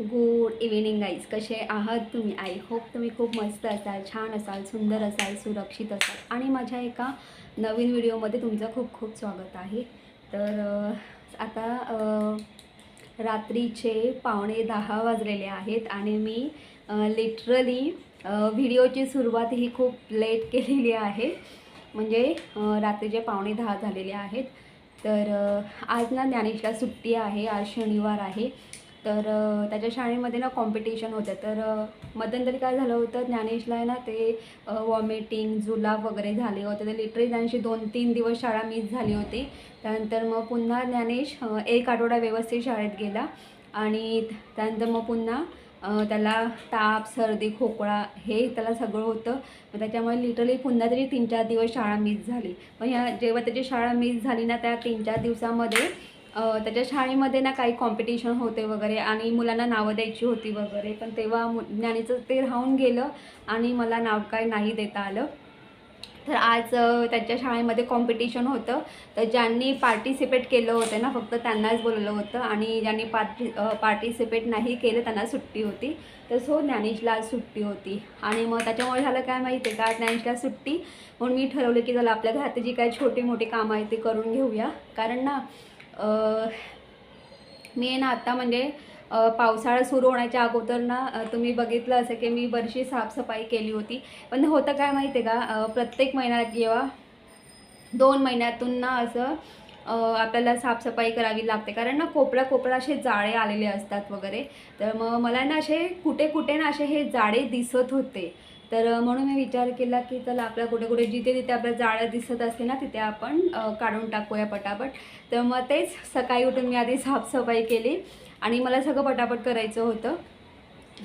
Good evening guys कसे आहात तुम्ही? आय होप तुम्ही खूप मस्त असाल छान असाल सुंदर असाल सुरक्षित असाल. आणि माझ्या एका नवीन व्हिडिओमध्ये तुमचं खूप खूप स्वागत आहे. तर आता रात्रीचे पावणे दहा वाजलेले आहेत आणि मी लिटरली व्हिडिओची सुरुवात ही खूप लेट केलेली आहे. म्हणजे रात्रीचे पावणे दहा झालेले आहेत. तर आज ना ज्ञानेशला सुट्टी आहे आज शनिवार आहे. तर त्याच्या शाळेमध्ये ना कॉम्पिटिशन होतं. तर मध्यंतरी काय झालं होतं ज्ञानेशला आहे ना ते वॉमिटिंग जुलाब वगैरे झाले होते. तर लिटरली त्यांची दोन तीन दिवस शाळा मिस झाली होती. त्यानंतर मग पुन्हा ज्ञानेश एक आठवडा व्यवस्थित शाळेत गेला. आणि त्यानंतर मग पुन्हा त्याला ताप सर्दी खोकळा हे त्याला सगळं होतं. मग त्याच्यामुळे लिटरली पुन्हा तरी तीन चार दिवस शाळा मिस झाली. पण ह्या जेव्हा त्याची शाळा मिस झाली ना त्या तीन चार दिवसामध्ये त्याच्या शाळेमध्ये ना काही कॉम्पिटिशन होते वगैरे आणि मुलांना नावं द्यायची होती वगैरे. पण तेव्हा मु ज्ञानीचं ते राहून गेलं आणि मला नाव काय नाही देता आलं. तर आज त्यांच्या त्याच्या शाळेमध्ये कॉम्पिटिशन होतं. तर ज्यांनी पार्टिसिपेट केलं होतं ना फक्त त्यांनाच बोलवलं होतं आणि ज्यांनी पार्टि पार्टिसिपेट नाही केलं त्यांना सुट्टी होती. तर सो ज्ञानेशला आज सुट्टी होती. आणि मग त्याच्यामुळे झालं काय माहिती आहे का? ज्ञानेशला सुट्टी. म्हणून मी ठरवलं की चला आपल्या घरात जी काही छोटी मोठी कामं आहेत ती करून घेऊया. कारण ना मी आहे ना आत्ता म्हणजे पावसाळा सुरू होण्याच्या अगोदर ना तुम्ही बघितलं असं की मी बरीचशी साफसफाई केली होती. पण होतं काय माहिती आहे का प्रत्येक महिन्यात किंवा दोन महिन्यातून ना असं आपल्याला साफसफाई करावी लागते. कारण ना कोपऱ्या कोपऱ्या असे जाळे आलेले असतात वगैरे. तर मग मला ना असे कुठे कुठे ना असे हे जाळे दिसत होते. तर म्हणून मी विचार केला की चला आपल्या कुठे कुठे जिथे जिथे आपल्या जाळं दिसत असते ना तिथे आपण काढून टाकूया पटापट. तर मग तेच सकाळी उठून मी आधी साफसफाई केली आणि मला सगळं पटापट करायचं होतं.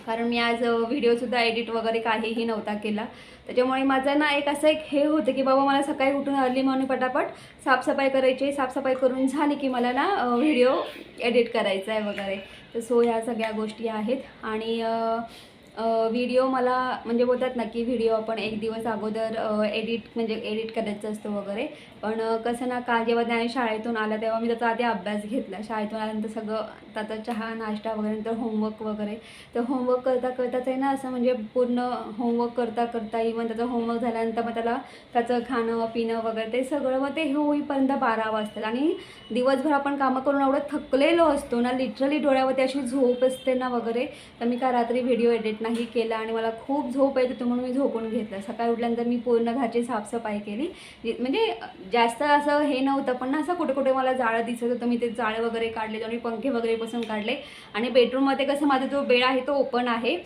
कारण मी आज व्हिडिओसुद्धा एडिट वगैरे काहीही नव्हता केला. त्याच्यामुळे माझं ना एक असं एक हे होतं की बाबा मला सकाळी उठून अर्ली मॉर्निंग पटापट साफसफाई करायची साफसफाई करून झाली की मला ना व्हिडिओ एडिट करायचा आहे वगैरे. तर सो ह्या सगळ्या गोष्टी आहेत. आणि व्हिडिओ मला म्हणजे बोलतात ना की व्हिडिओ आपण एक दिवस अगोदर एडिट म्हणजे एडिट करायचं असतो वगैरे. पण कसं ना का जेव्हा त्याने शाळेतून आला तेव्हा मी त्याचा आधी अभ्यास घेतला. शाळेतून आल्यानंतर सगळं त्याचा चहा नाश्ता वगैरे नंतर होमवर्क वगैरे. तर होमवर्क करता करताच आहे ना असं म्हणजे पूर्ण होमवर्क करता करता इवन त्याचं होमवर्क झाल्यानंतर मग त्याला त्याचं खाणं पिणं वगैरे ते सगळं मग ते होईपर्यंत बारा वाजतात. आणि दिवसभर आपण कामं करून एवढं थकलेलो असतो ना लिटरली डोळ्यावरती अशी झोप असते ना वगैरे तर मी का रात्री व्हिडिओ एडिट नाही केला आणि मला खूप झोप येत होती म्हणून मी झोपून घेतलं. सकाळी उठल्यानंतर मी पूर्ण घराची साफसफाई केली. म्हणजे जास्त असं हे नव्हतं पण ना असं कुठे कुठे मला जाळं दिसत होतं. मी ते जाळे वगैरे काढले आणि पंखे वगैरे बसून काढले. आणि बेडरूममध्ये कसं माझा जो बेड आहे तो ओपन आहे.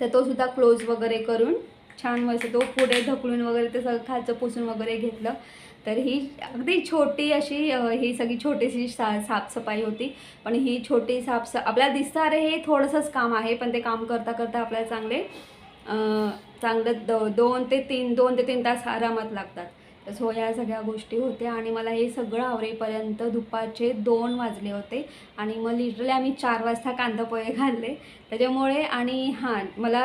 तर तो सुद्धा क्लोज वगैरे करून छान मस्त तो पुढे ढकलून वगैरे ते सगळं खालचं पुसून वगैरे घेतलं. तर ही अगदी छोटी अशी ही सगळी छोटीशी सा साफसफाई होती. पण ही छोटी साफ आपल्याला दिसतं अरे हे थोडंसंच काम आहे पण ते काम करता करता आपल्याला चांगले चांगलं द दोन ते तीन दोन ते तीन तास आरामात लागतात. सो या सगळ्या गोष्टी होत्या आणि मला हे सगळं आवरेपर्यंत दुपारचे दोन वाजले होते आणि मग लिटरली आम्ही चार वाजता कांदा पोहे घालले त्याच्यामुळे आणि हां मला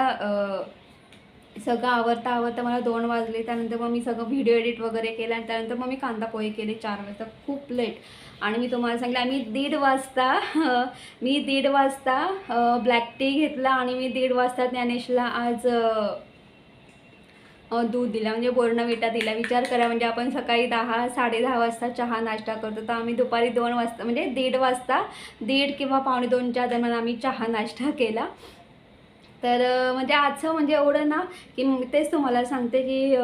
सगळं आवरता आवरता मला दोन वाजले. त्यानंतर मग मी सगळं व्हिडिओ एडिट वगैरे केलं आणि त्यानंतर मग मी कांदा पोहे केले चार वाजता. खूप लेट आणि मी तुम्हाला सांगितलं आम्ही दीड वाजता मी दीड वाजता ब्लॅक टी घेतला आणि मी दीड वाजता ज्ञानेशला आज दूध दिला. म्हणजे बोर्नविटा दिला विचार करा म्हणजे आपण सकाळी दहा साडे दहा वाजता चहा नाश्ता करतो. तर आम्ही दुपारी दोन वाजता म्हणजे दीड वाजता दीड किंवा पावणे दोनच्या दरम्यान आम्ही चहा नाश्ता केला. तर म्हणजे आजचं म्हणजे एवढं ना की तेच तुम्हाला सांगते की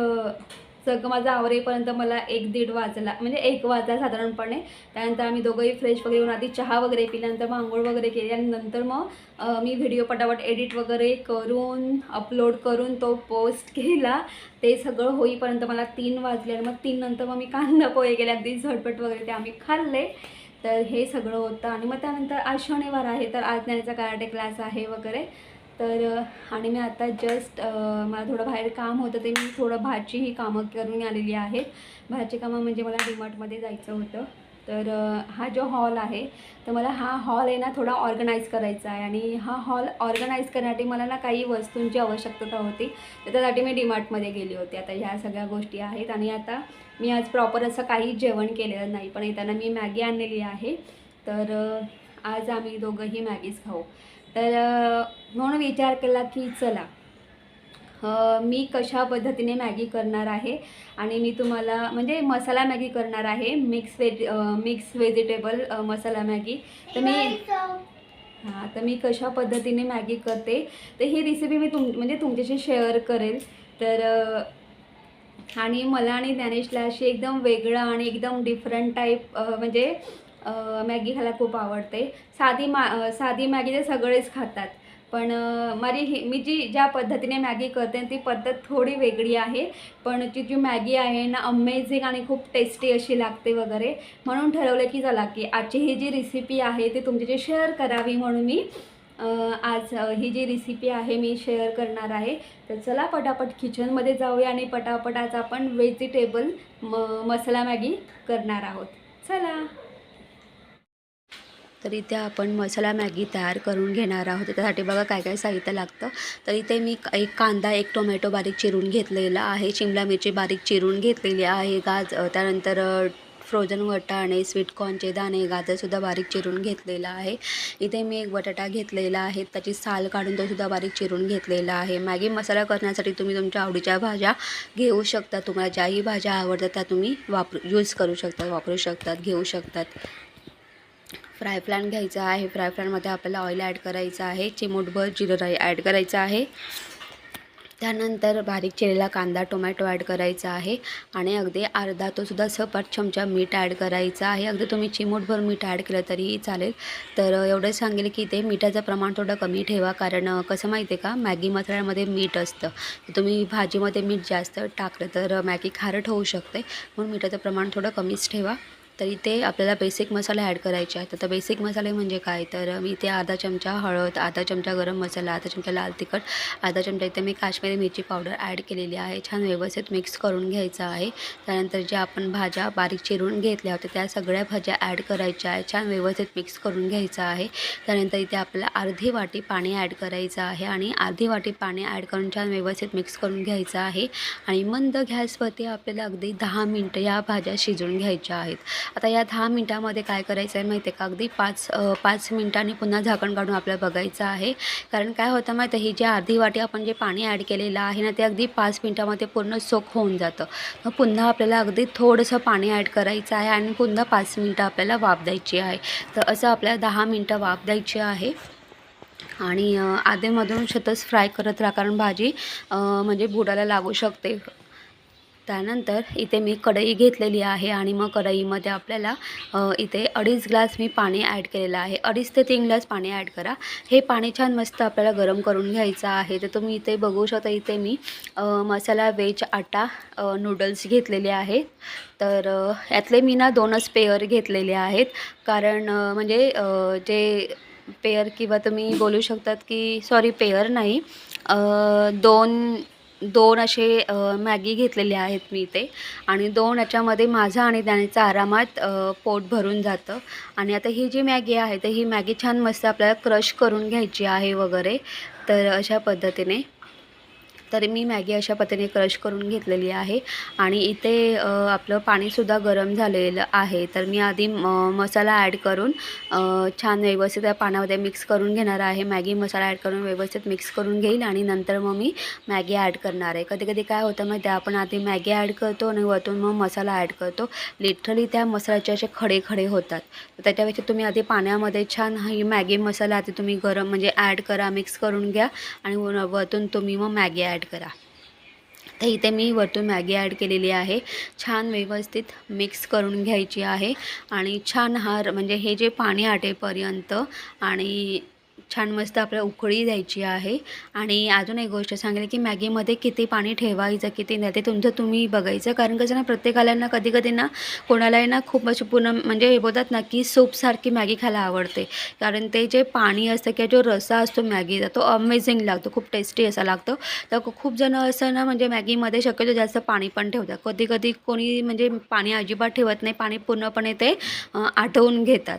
सगळं माझं आवरेपर्यंत मला एक दीड वाजला म्हणजे एक वाजला साधारणपणे. त्यानंतर आम्ही दोघंही फ्रेश वगैरे होऊन आधी चहा वगैरे पिल्यानंतर मग आंघोळ वगैरे केली आणि नंतर मग मी व्हिडिओ पटापट एडिट वगैरे करून अपलोड करून तो पोस्ट केला. ते सगळं होईपर्यंत मला तीन वाजले आणि मग तीन नंतर मग मी कांदा पोहे केले. अगदी झटपट वगैरे ते आम्ही खाल्ले. तर हे सगळं होतं आणि मग त्यानंतर आज शनिवार आहे तर आज ज्ञानाचा कराटे क्लास आहे वगैरे. तर आणि मी आता जस्ट मला थोडं बाहेर काम होतं ते मी थोडं भाजीही कामं करून आलेली आहेत. भाची कामं म्हणजे मला डीमार्टमध्ये जायचं होतं. तर हा जो हॉल आहे तर मला हा हॉल आहे ना थोडा ऑर्गनाईज करायचा आहे. आणि हा हॉल ऑर्गनाईज करण्यासाठी मला ना काही वस्तूंची आवश्यकता होती. तर त्यासाठी मी डीमार्टमध्ये गेली होती. आता ह्या सगळ्या गोष्टी आहेत. आणि आता मी आज प्रॉपर असं काही जेवण केलेलं नाही. पण येताना मी मॅगी आणलेली आहे. तर आज आम्ही दोघंही मॅगीच खाऊ. तर म्हणून विचार केला की चला मी कशा पद्धतीने मॅगी करणार आहे आणि मी तुम्हाला म्हणजे मसाला मॅगी करणार आहे mix veg mix vegetable masala Maggi. तर मी हां तर मी कशा पद्धतीने मॅगी करते तर ही रेसिपी मी तुम म्हणजे तुमच्याशी शेअर करेल. तर आणि मला आणि ज्ञानेशला अशी एकदम वेगळं आणि एकदम डिफरंट टाईप म्हणजे मॅगी खायला खूप आवडते. साधी मा साधी मॅगी तर सगळेच खातात. पण माझी ही मी जी ज्या पद्धतीने मॅगी करते ती पद्धत थोडी वेगळी आहे. पण ती जी मॅगी आहे ना अमेझिंग आणि खूप टेस्टी अशी लागते वगैरे. म्हणून ठरवलं की चला की आजची ही जी रेसिपी आहे ती तुमच्याशी शेअर करावी म्हणून मी आज ही जी रेसिपी आहे मी शेअर करणार आहे. तर चला पटापट किचनमध्ये जाऊया आणि पटापट आज आपण व्हेजिटेबल म मसाला मॅगी करणार आहोत. चला! तर इथे आपण मसाला मॅगी तयार करून घेणार आहोत. त्यासाठी बघा काय काय साहित्य लागतं. तर इथे मी एक कांदा एक टोमॅटो बारीक चिरून घेतलेला आहे. शिमला मिरची बारीक चिरून घेतलेली आहे. गाज त्यानंतर फ्रोझन वटाणे स्वीटकॉर्नचे दाणे गाजरसुद्धा बारीक चिरून घेतलेला आहे. इथे मी एक बटाटा घेतलेला आहे. त्याची साल काढून तो सुद्धा बारीक चिरून घेतलेला आहे. मॅगी मसाला करण्यासाठी तुम्ही तुमच्या आवडीच्या भाज्या घेऊ शकता. तुम्हाला ज्याही भाज्या आवडतात त्या तुम्ही वापरू यूज करू शकतात वापरू शकतात घेऊ शकतात. फ्राय पॅन घ्यायचा आहे. फ्राय पॅनमध्ये आपल्याला ऑइल ॲड करायचं आहे. चिमूटभर जिरं राई ॲड करायचं आहे. त्यानंतर बारीक चिरलेला कांदा टोमॅटो ॲड करायचा आहे. आणि अगदी अर्धा तो सुद्धा सपाट चमचा मीठ ॲड करायचा आहे. अगदी तुम्ही चिमूटभर मीठ ॲड केलं तरीही चालेल. तर एवढं सांगेल की ते मिठाचं प्रमाण थोडं कमी ठेवा. कारण कसं माहिती आहे का? मॅगी मसाल्यामध्ये मीठ असतं. तुम्ही भाजीमध्ये मीठ जास्त टाकलं तर मॅगी खारट होऊ शकते. म्हणून मिठाचं प्रमाण थोडं कमीच ठेवा. तर इथे आपल्याला बेसिक मसाला ॲड करायचे आहेत. तर बेसिक मसाले म्हणजे काय? तर मी इथे अर्धा चमचा हळद अर्धा चमचा गरम मसाला अर्धा चमचा लाल तिखट अर्धा चमचा इथे मी काश्मीरी मिरची पावडर ॲड केलेली आहे. छान व्यवस्थित मिक्स करून घ्यायचं आहे. त्यानंतर ज्या आपण भाज्या बारीक चिरून घेतल्या होत्या त्या सगळ्या भाज्या ॲड करायच्या आहे छान व्यवस्थित मिक्स करून घ्यायचं आहे. त्यानंतर इथे आपल्याला अर्धी वाटी पाणी ॲड करायचं आहे आणि अर्धी वाटी पाणी ॲड करून छान व्यवस्थित मिक्स करून घ्यायचं आहे. आणि मंद गॅसवरती आपल्याला अगदी दहा मिनटं या भाज्या शिजवून घ्यायच्या आहेत. आता या दहा मिनटामध्ये काय करायचं आहे माहिती आहे का? अगदी पाच पाच मिनटांनी पुन्हा झाकण काढून आपल्याला बघायचं आहे. कारण काय होतं माहिती आहे ही जी अर्धी वाटी आपण जे पाणी ॲड केलेलं आहे ना ते अगदी पाच मिनटामध्ये पूर्ण सोक होऊन जातं. मग पुन्हा आपल्याला अगदी थोडंसं पाणी ॲड करायचं आहे आणि पुन्हा पाच मिनटं आपल्याला वाफ द्यायची आहे. तर असं आपल्याला दहा मिनटं वाफ द्यायची आहे. आणि आधेमधून सतत फ्राय करत राहा. कारण भाजी म्हणजे बुडाला लागू शकते. त्यानंतर इथे मी कढई घेतलेली आहे आणि मग कढईमध्ये आपल्याला इथे अडीच ग्लास मी पाणी ॲड केलेलं आहे. अडीच ते तीन ग्लास पाणी ॲड करा. हे पाणी छान मस्त आपल्याला गरम करून घ्यायचं आहे. तर तुम्ही इथे बघू शकता इथे मी मसाला वेज आटा नूडल्स घेतलेले आहेत. तर यातले मी ना दोनच पेयर घेतलेले आहेत. कारण म्हणजे जे पेयर किंवा तुम्ही बोलू शकतात की सॉरी पेयर नाही. दोन दोन असे मॅगी घेतलेले आहेत मी इथे. आणि दोन याच्यामध्ये माझं आणि त्याचं आरामात पोट भरून जातं. आणि आता ही जी मॅगी आहे तर ही मॅगी छान मस्त आपल्याला क्रश करून घ्यायची आहे वगैरे. तर अशा पद्धतीने. तर मी मॅगी अशा पद्धतीने क्रश करून घेतलेली आहे. आणि इथे आपलं पाणीसुद्धा गरम झालेलं आहे. तर मी आधी म मसाला ॲड करून छान व्यवस्थित पाण्यामध्ये मिक्स करून घेणार आहे. मॅगी मसाला ॲड करून व्यवस्थित मिक्स करून घेईल आणि नंतर मग मी मॅगी ॲड करणार आहे. कधी कधी काय होतं माहिती आहे आपण आधी मॅगी ॲड करतो आणि वरतून मग मसाला ॲड करतो. लिटरली त्या मसाल्याचे असे खडे खडे होतात. त्याच्यापेक्षा तुम्ही आधी पाण्यामध्ये छान ही मॅगी मसाला आधी तुम्ही गरम म्हणजे ॲड करा मिक्स करून घ्या आणि वरतून तुम्ही मग मॅगी ॲड करा. तर इथे मी वरतून मॅगी ॲड केलेली आहे. छान व्यवस्थित मिक्स करून घ्यायची आहे. आणि छान हार म्हणजे हे जे पाणी आटेपर्यंत आणि छान मस्त आपल्या उकळी द्यायची आहे. आणि अजून एक गोष्ट सांगेल की मॅगीमध्ये किती पाणी ठेवायचं किती नाही ते तुमचं तुम्ही बघायचं. कारण कसं ना प्रत्येकाला ना कधी कधी ना कोणालाही ना खूप अशी पूर्ण म्हणजे हे बोलतात ना की सूपसारखी मॅगी खायला आवडते. कारण ते जे पाणी असतं किंवा जो रसा असतो मॅगीचा तो अमेझिंग लागतो खूप टेस्टी असा लागतो. तर खूप जण असं ना म्हणजे मॅगीमध्ये शक्यतो जास्त पाणी पण ठेवतात. कधी कधी कोणी म्हणजे पाणी अजिबात ठेवत नाही पाणी पूर्णपणे ते अ, आटवून घेतात.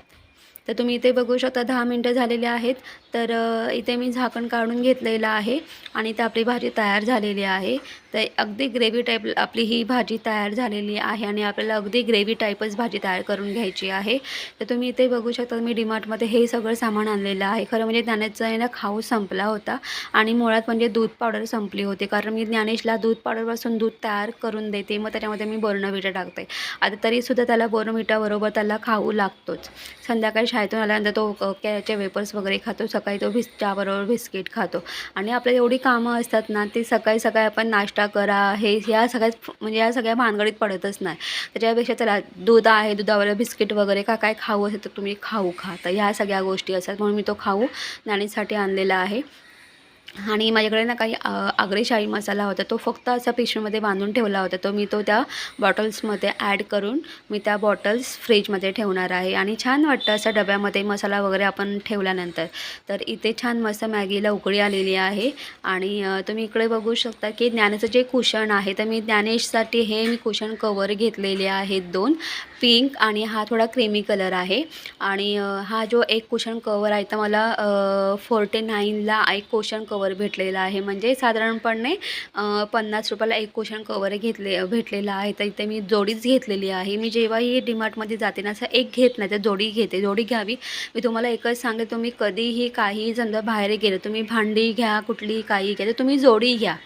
तर तुम्ही इथे बघू शकता दहा मिनटं झालेले आहेत. तर इथे मी झाकण काढून घेतलेलं आहे आणि ते आपली भाजी तयार झालेली आहे. तर अगदी ग्रेव्ही टाईप आपली ही भाजी तयार झालेली आहे आणि आपल्याला अगदी ग्रेव्ही टाईपच भाजी तयार करून घ्यायची आहे. तर तुम्ही इथे बघू शकता मी डिमार्टमध्ये हे सगळं सामान आणलेलं आहे. खरं म्हणजे ज्ञानेशचा आहे ना खाऊ संपला होता आणि मुळात म्हणजे दूध पावडर संपली होती. कारण मी ज्ञानेशला दूध पावडरपासून दूध तयार करून देते. मग त्याच्यामध्ये मी बोर्नविटा टाकते. आता तरीसुद्धा त्याला बोर्नविटाबरोबर त्याला खाऊ लागतोच. संध्याकाळी शाळेतून आल्यानंतर तो कॅच्या वेपर्स वगैरे खातो. सकाळी तो भिस चहाबरोबर बिस्किट खातो. आणि आपल्याला एवढी कामं असतात ना ती सकाळी सकाळी आपण नाश्ता करा हे ह्या सगळ्यात म्हणजे या सगळ्या भानगडीत पडतच नाही. त्याच्यापेक्षा चला दूध आहे दुधावर बिस्किट वगैरे का काय खाऊ असेल तर तुम्ही खाऊ खा. तर ह्या सगळ्या गोष्टी असतात म्हणून मी तो खाऊ नाणीसाठी आणलेला आहे. आणि माझ्याकडे ना काही आगरी शाही मसाला होता तो फक्त असा पिशवीमध्ये बांधून ठेवला होता. तो मी तो त्या बॉटल्समध्ये ॲड करून मी त्या बॉटल्स फ्रीजमध्ये ठेवणार आहे. आणि छान वाटतं असं डब्यामध्ये मसाला वगैरे आपण ठेवल्यानंतर. तर इथे छान मस्त मॅगीला उकळी आलेली आहे. आणि तुम्ही इकडे बघू शकता की ज्ञानेचं जे कुशन आहे तर मी ज्ञानेशसाठी हे मी कुशन कवर घेतलेले आहेत दोन. पिंक आणि हा थोडा क्रीमी कलर आहे. आणि हा जो एक कुशन कवर आहे तर मला फोर्टी नाईनला एक कुशन कवर भेटलेला आहे. म्हणजे साधारणपणे पन्नास रुपयाला एक कुशन कवर घेतले भेटलेला आहे. तर इथे मी जोडीच घेतलेली आहे. मी जेव्हाही डिमार्टमध्ये जाते ना असं एक घेत नाही तर जोडी घेते. जोडी घ्यावी. मी तुम्हाला एकच सांगते तुम्ही कधीही काही समजा बाहेर गेलं तुम्ही भांडी घ्या कुठलीही काही घ्या तर तुम्ही जोडी घ्या.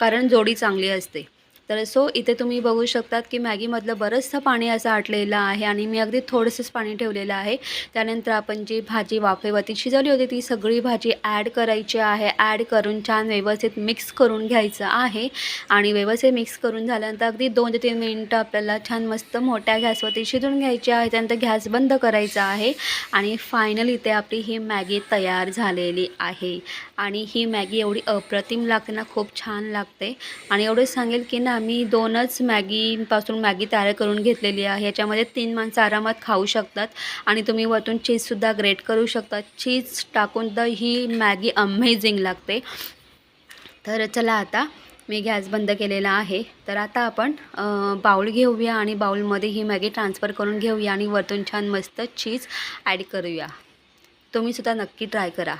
कारण जोडी चांगली असते. तर सो इथे तुम्ही बघू शकतात की मॅगीमधलं बरंचसं पाणी असं आटलेलं आहे आणि मी अगदी थोडंसंच पाणी ठेवलेलं आहे. त्यानंतर आपण जी भाजी वाफेवरती शिजवली होती ती सगळी भाजी ॲड करायची आहे. ॲड करून छान व्यवस्थित मिक्स करून घ्यायचं आहे. आणि व्यवस्थित मिक्स करून झाल्यानंतर अगदी दोन ते तीन मिनटं आपल्याला छान मस्त मोठ्या गॅसवरती शिजून घ्यायची आहे. त्यानंतर गॅस बंद करायचा आहे. आणि फायनल इथे आपली ही मॅगी तयार झालेली आहे. आणि ही मॅगी एवढी अप्रतिम लागते ना खूप छान लागते. आणि एवढंच सांगेल की ना मी दोनच मॅगीपासून मॅगी तयार करून घेतलेली आहे. याच्यामध्ये तीन माणसं आरामात खाऊ शकतात आणि तुम्ही वरतून चीजसुद्धा ग्रेट करू शकता. चीज टाकून तर ही मॅगी अमेझिंग लागते. तर चला आता मी गॅस बंद केलेला आहे. तर आता आपण बाउल बाऊल घेऊया आणि बाऊलमध्ये ही मॅगी ट्रान्सफर करून घेऊया आणि वरतून छान मस्त चीज ॲड करूया. तुम्हीसुद्धा नक्की ट्राय करा.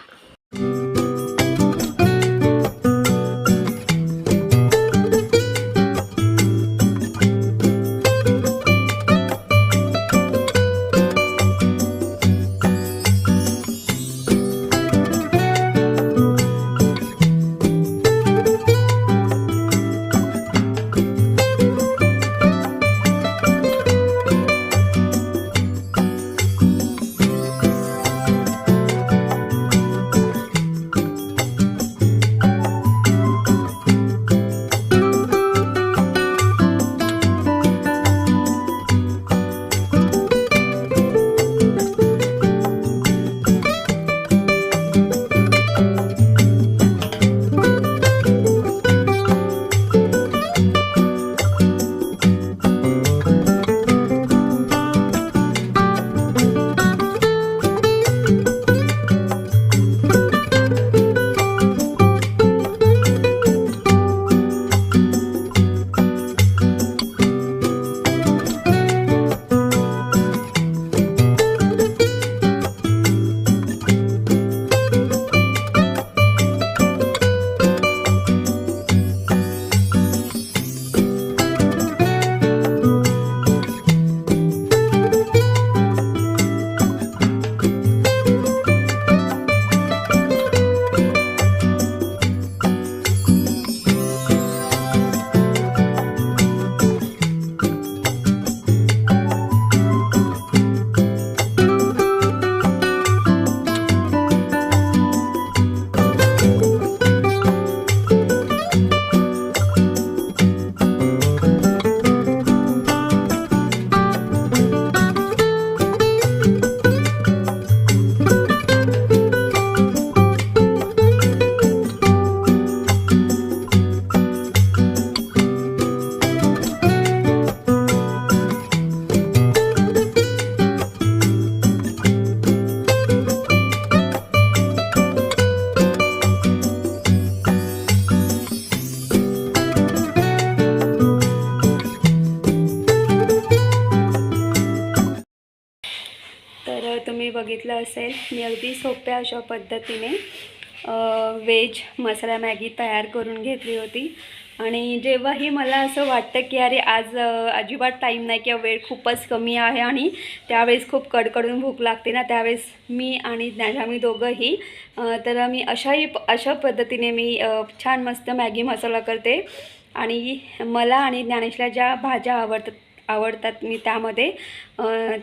असेल मी अगदी सोप्या अशा पद्धतीने वेज मसाला मॅगी तयार करून घेतली होती. आणि जेव्हाही मला असं वाटतं की अरे आज अजिबात टाईम नाही किंवा वेळ खूपच कमी आहे आणि त्यावेळेस खूप कडकडून भूक लागते ना त्यावेळेस मी आणि ज्ञान मी दोघंही तर मी अशाही अशा पद्धतीने मी छान मस्त मॅगी मसाला करते. आणि मला आणि ज्ञानेशला ज्या भाज्या आवडतात आवडतात मी त्यामध्ये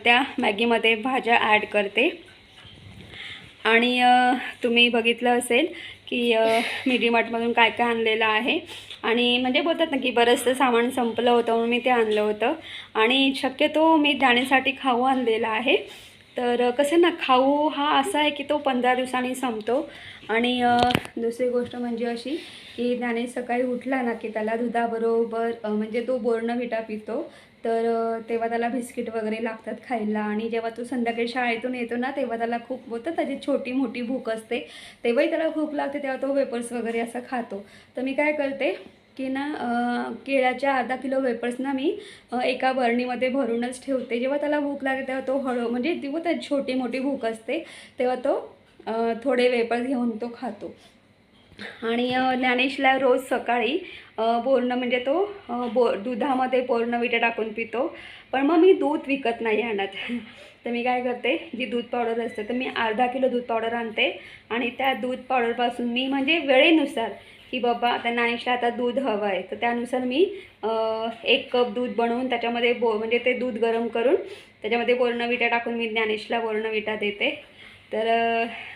त्या मॅगीमध्ये भाज्या ॲड करते. आणि तुम्ही बघितलं असेल की मी डीमार्टमधून काय काय आणलेलं आहे. आणि म्हणजे बोलतात ना की बरंचसं सामान संपलं होतं म्हणून मी ते आणलं होतं. आणि शक्यतो मी जाण्यासाठी खाऊ आणलेला आहे. तर कसं ना खाऊ हा असा आहे की तो पंधरा दिवसांनी संपतो. आणि दुसरी गोष्ट म्हणजे अशी की त्याने सकाळी उठला ना की त्याला दुधाबरोबर म्हणजे तो बोरणं विटा पितो. तर तेव्हा त्याला बिस्किट वगैरे लागतात खायला आणि जेव्हा तो संध्याकाळी शाळेतून येतो ना तेव्हा त्याला खूप होतं. त्याची छोटी मोठी भूक असते. तेव्हाही त्याला भूक लागते तेव्हा तो वेपर्स वगैरे असं खातो. तर मी काय करते की ना केळ्याच्या अर्धा किलो वेपर्स ना मी एका बरणीमध्ये भरूनच ठेवते. जेव्हा त्याला भूक लागते तेव्हा तो हळू म्हणजे तेव्हा त्याची छोटी मोठी भूक असते तेव्हा तो थोडे वेपर्स घेऊन तो खातो. आणि ज्ञानेशला रोज सकाळी बोरणं म्हणजे तो बो दुधामध्ये बोर्नविटा टाकून पितो. पण मग मी दूध विकत नाही आणत. तर मी काय करते जी दूध पावडर असते तर मी अर्धा किलो दूध पावडर आणते. आणि त्या दूध पावडरपासून मी म्हणजे वेळेनुसार की बाबा आता ज्ञानेशला आता दूध हवं आहे तर त्यानुसार मी एक कप दूध बनवून त्याच्यामध्ये बो म्हणजे ते दूध गरम करून त्याच्यामध्ये बोर्नविटा टाकून मी ज्ञानेशला बोर्नविटा देते. तर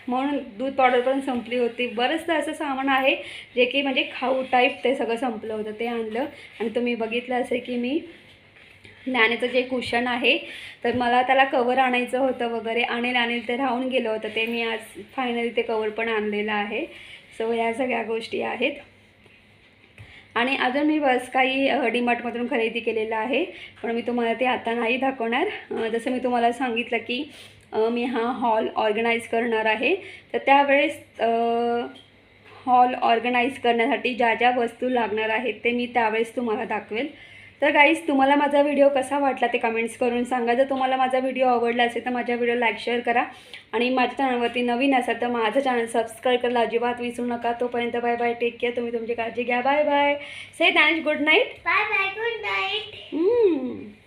म्हणून दूध पावडर पण संपली होती. बरंचसं असं सामान आहे जे की म्हणजे खाऊ टाईप ते सगळं संपलं होतं ते आणलं. आणि तुम्ही बघितलं असेल की मी नाण्याचं जे कुशन आहे तर मला त्याला कवर आणायचं होतं वगैरे. आणेल आणेल ते राहून गेलं होतं ते मी आज फायनली ते कवर पण आणलेलं आहे. सो या सगळ्या गोष्टी आहेत. आणि अजून मी बस काही डीमार्टमधून खरेदी केलेलं आहे. पण मी तुम्हाला ते आता नाही दाखवणार. जसं मी तुम्हाला सांगितलं की मी हा हॉल ऑर्गनाईज करणार आहे. तर त्यावेळेस हॉल ऑर्गनाईज करण्यासाठी ज्या ज्या वस्तू लागणार आहेत ते मी त्यावेळेस तुम्हाला दाखवेल. तर गाईज तुम्हाला माझा व्हिडिओ कसा वाटला ते कमेंट्स करून सांगा. जर तुम्हाला माझा व्हिडिओ आवडला असेल तर माझ्या व्हिडिओ लाईक शेअर करा. आणि माझ्या चॅनलवरती नवीन असाल तर माझं चॅनल सबस्क्राईब करायला अजिबात विसरू नका. तोपर्यंत बाय बाय टेक केअर तुम्ही तुमची काळजी घ्या. बाय बाय से Danish good night bye, good night. हम्म